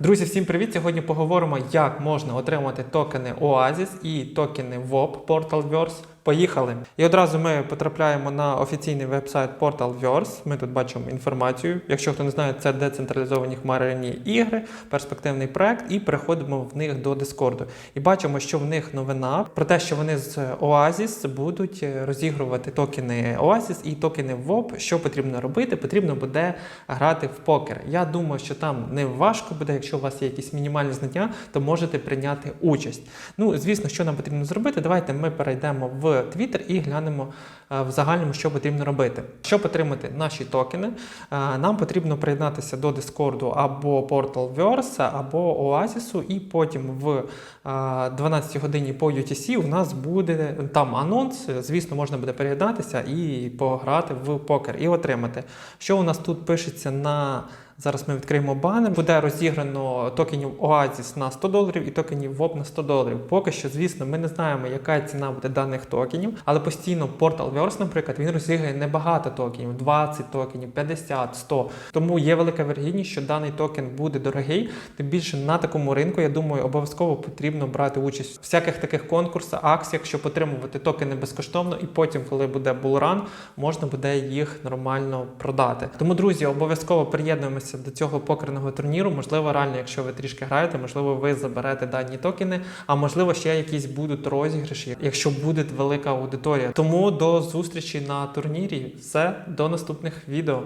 Друзі, всім привіт! Сьогодні поговоримо, як можна отримати токени Oasis і токени VOP Portalverse. Поїхали! І одразу ми потрапляємо на офіційний веб-сайт Portalverse. Ми тут бачимо інформацію. Якщо хто не знає, це децентралізовані хмаринні ігри, перспективний проект, і переходимо в них до Discord. І бачимо, що в них новина про те, що вони з Oasis будуть е, розігрувати токени Oasis і токени VOP. Що потрібно робити? Потрібно буде грати в покер. Я думаю, що там не важко буде, якщо у вас є якісь мінімальні знання, то можете прийняти участь. Ну, звісно, що нам потрібно зробити. Давайте ми перейдемо в Twitter і глянемо е, в загальному, що потрібно робити. Щоб отримати наші токени, е, нам потрібно приєднатися до Discord або Portalverse, або Oasis, і потім в е, 12 годині по UTC у нас буде там анонс. Звісно, можна буде переглядатися і пограти в покер і отримати. Що у нас тут пишеться на Зараз ми відкриємо банер. Буде розіграно токенів Oasis на 100 доларів і токенів VOP на 100 доларів. Поки що, звісно, ми не знаємо, яка ціна буде даних токенів, але постійно Portalverse, наприклад, він розіграє небагато токенів 20 токенів, 50, 100. Тому є велика вірогідність, що даний токен буде дорогий. Тим більше на такому ринку, я думаю, обов'язково потрібно брати участь в всяких таких конкурсах, акціях, щоб отримувати токени безкоштовно, і потім, коли буде булран, можна буде їх нормально продати. Тому, друзі, обов'язково приєднуємося до цього покерного турніру. Можливо, реально, якщо ви трішки граєте, можливо, ви заберете дані токени, а можливо, ще якісь будуть розіграші, якщо буде велика аудиторія. Тому до зустрічі на турнірі. Все, до наступних відео.